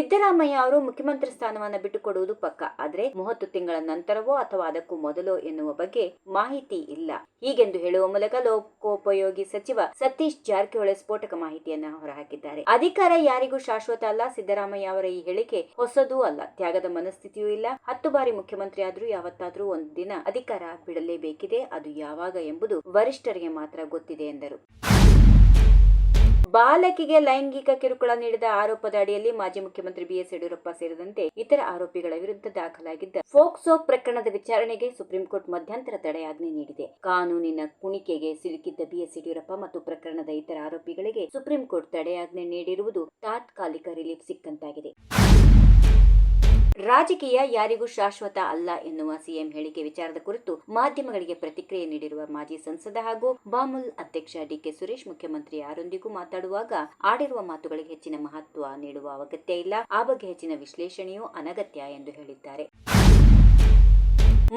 ಸಿದ್ದರಾಮಯ್ಯ ಅವರು ಮುಖ್ಯಮಂತ್ರಿ ಸ್ಥಾನವನ್ನು ಬಿಟ್ಟುಕೊಡುವುದು ಪಕ್ಕ. ಆದ್ರೆ ಮೂವತ್ತು ತಿಂಗಳ ನಂತರವೋ ಅಥವಾ ಅದಕ್ಕೂ ಮೊದಲೋ ಎನ್ನುವ ಬಗ್ಗೆ ಮಾಹಿತಿ ಇಲ್ಲ. ಹೀಗೆಂದು ಹೇಳುವ ಮೂಲಕ ಲೋಕೋಪಯೋಗಿ ಸಚಿವ ಸತೀಶ್ ಜಾರಕಿಹೊಳಿ ಸ್ಫೋಟಕ ಮಾಹಿತಿಯನ್ನ ಹೊರಹಾಕಿದ್ದಾರೆ. ಅಧಿಕಾರ ಯಾರಿಗೂ ಶಾಶ್ವತ ಅಲ್ಲ. ಸಿದ್ದರಾಮಯ್ಯ ಅವರ ಈ ಹೇಳಿಕೆ ಹೊಸದೂ ಅಲ್ಲ. ತ್ಯಾಗದ ಮನಸ್ಥಿತಿಯೂ ಇಲ್ಲ. ಹತ್ತು ಬಾರಿ ಮುಖ್ಯಮಂತ್ರಿ ಆದ್ರೂ ಯಾವತ್ತಾದ್ರೂ ಒಂದು ದಿನ ಅಧಿಕಾರ ಬಿಡಲೇಬೇಕಿದೆ. ಅದು ಯಾವಾಗ ಎಂಬುದು ವರಿಷ್ಠರಿಗೆ ಮಾತ್ರ ಗೊತ್ತಿದೆ ಎಂದರು. ಬಾಲಕಿಗೆ ಲೈಂಗಿಕ ಕಿರುಕುಳ ನೀಡಿದ ಆರೋಪದ ಅಡಿಯಲ್ಲಿ ಮಾಜಿ ಮುಖ್ಯಮಂತ್ರಿ ಬಿಎಸ್ ಯಡಿಯೂರಪ್ಪ ಸೇರಿದಂತೆ ಇತರ ಆರೋಪಿಗಳ ವಿರುದ್ಧ ದಾಖಲಾಗಿದ್ದ ಫೋಕ್ಸೋ ಪ್ರಕರಣದ ವಿಚಾರಣೆಗೆ ಸುಪ್ರೀಂ ಕೋರ್ಟ್ ಮಧ್ಯಂತರ ತಡೆಯಾಜ್ಞೆ ನೀಡಿದೆ. ಕಾನೂನಿನ ಕುಣಿಕೆಗೆ ಸಿಲುಕಿದ್ದ ಬಿಎಸ್ ಯಡಿಯೂರಪ್ಪ ಮತ್ತು ಪ್ರಕರಣದ ಇತರ ಆರೋಪಿಗಳಿಗೆ ಸುಪ್ರೀಂ ಕೋರ್ಟ್ ತಡೆಯಾಜ್ಞೆ ನೀಡಿರುವುದು ತಾತ್ಕಾಲಿಕ ರಿಲೀಫ್ ಸಿಕ್ಕಂತಾಗಿದೆ. ರಾಜಕೀಯ ಯಾರಿಗೂ ಶಾಶ್ವತ ಅಲ್ಲ ಎನ್ನುವ ಸಿಎಂ ಹೇಳಿಕೆ ವಿಚಾರದ ಕುರಿತು ಮಾಧ್ಯಮಗಳಿಗೆ ಪ್ರತಿಕ್ರಿಯೆ ನೀಡಿರುವ ಮಾಜಿ ಸಂಸದ ಹಾಗೂ ಬಾಮುಲ್ ಅಧ್ಯಕ್ಷ ಡಿಕೆ ಸುರೇಶ್ ಮುಖ್ಯಮಂತ್ರಿ ಯಾರೊಂದಿಗೂ ಮಾತಾಡುವಾಗ ಆಡಿರುವ ಮಾತುಗಳಿಗೆ ಹೆಚ್ಚಿನ ಮಹತ್ವ ನೀಡುವ ಅಗತ್ಯ ಇಲ್ಲ. ಆ ಬಗ್ಗೆ ಹೆಚ್ಚಿನ ವಿಶ್ಲೇಷಣೆಯೂ ಅನಗತ್ಯ ಎಂದು ಹೇಳಿದ್ದಾರೆ.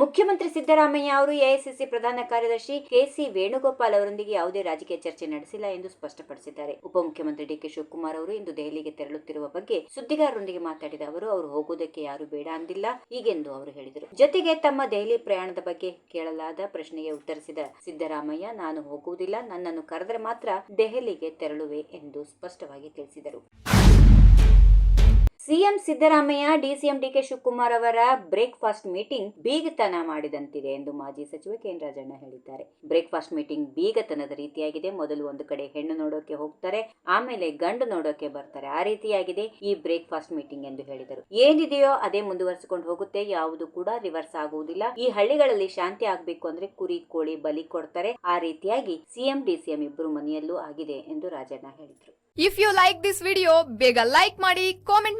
ಮುಖ್ಯಮಂತ್ರಿ ಸಿದ್ದರಾಮಯ್ಯ ಅವರು ಎಐಸಿಸಿ ಪ್ರಧಾನ ಕಾರ್ಯದರ್ಶಿ ಕೆಸಿ ವೇಣುಗೋಪಾಲ್ ಅವರೊಂದಿಗೆ ಯಾವುದೇ ರಾಜಕೀಯ ಚರ್ಚೆ ನಡೆಸಿಲ್ಲ ಎಂದು ಸ್ಪಷ್ಟಪಡಿಸಿದ್ದಾರೆ. ಉಪಮುಖ್ಯಮಂತ್ರಿ ಡಿಕೆ ಶಿವಕುಮಾರ್ ಅವರು ಇಂದು ದೆಹಲಿಗೆ ತೆರಳುತ್ತಿರುವ ಬಗ್ಗೆ ಸುದ್ದಿಗಾರರೊಂದಿಗೆ ಮಾತಾಡಿದ ಅವರು ಅವರು ಹೋಗುವುದಕ್ಕೆ ಯಾರು ಬೇಡ ಅಂದಿಲ್ಲ ಹೀಗೆಂದು ಅವರು ಹೇಳಿದರು. ಜೊತೆಗೆ ತಮ್ಮ ದೆಹಲಿ ಪ್ರಯಾಣದ ಬಗ್ಗೆ ಕೇಳಲಾದ ಪ್ರಶ್ನೆಗೆ ಉತ್ತರಿಸಿದ ಸಿದ್ದರಾಮಯ್ಯ, ನಾನು ಹೋಗುವುದಿಲ್ಲ, ನನ್ನನ್ನು ಕರೆದರೆ ಮಾತ್ರ ದೆಹಲಿಗೆ ತೆರಳುವೆ ಎಂದು ಸ್ಪಷ್ಟವಾಗಿ ತಿಳಿಸಿದರು. CM Siddaramaiah, DCM DK Shivakumar ಅವರ ಬ್ರೇಕ್ಫಾಸ್ಟ್ ಮೀಟಿಂಗ್ ಬೀಗತನ ಮಾಡಿದಂತಿದೆ ಎಂದು ಮಾಜಿ ಸಚಿವ ಕೆ ರಾಜಣ್ಣ ಹೇಳಿದ್ದಾರೆ. ಬ್ರೇಕ್ಫಾಸ್ಟ್ ಮೀಟಿಂಗ್ ಬೀಗತನದ ರೀತಿಯಾಗಿದೆ. ಮೊದಲು ಒಂದು ಕಡೆ ಹೆಣ್ಣು ನೋಡೋಕೆ ಹೋಗ್ತಾರೆ, ಆಮೇಲೆ ಗಂಡು ನೋಡೋಕೆ ಬರ್ತಾರೆ. ಆ ರೀತಿಯಾಗಿದೆ ಈ ಬ್ರೇಕ್ಫಾಸ್ಟ್ ಮೀಟಿಂಗ್ ಎಂದು ಹೇಳಿದರು. ಏನಿದೆಯೋ ಅದೇ ಮುಂದುವರಿಸಿಕೊಂಡು ಹೋಗುತ್ತೆ. ಯಾವುದು ಕೂಡ ರಿವರ್ಸ್ ಆಗುವುದಿಲ್ಲ. ಈ ಹಳ್ಳಿಗಳಲ್ಲಿ ಶಾಂತಿ ಆಗ್ಬೇಕು ಅಂದ್ರೆ ಕುರಿ, ಕೋಳಿ ಬಲಿ ಕೊಡ್ತಾರೆ. ಆ ರೀತಿಯಾಗಿ ಸಿಎಂ, ಡಿಸಿಎಂ ಇಬ್ಬರು ಮನೆಯಲ್ಲೂ ಆಗಿದೆ ಎಂದು ರಾಜಣ್ಣ ಹೇಳಿದರು. If you like this video ಬೇಗ ಲೈಕ್ ಮಾಡಿ ಕಾಮೆಂಟ್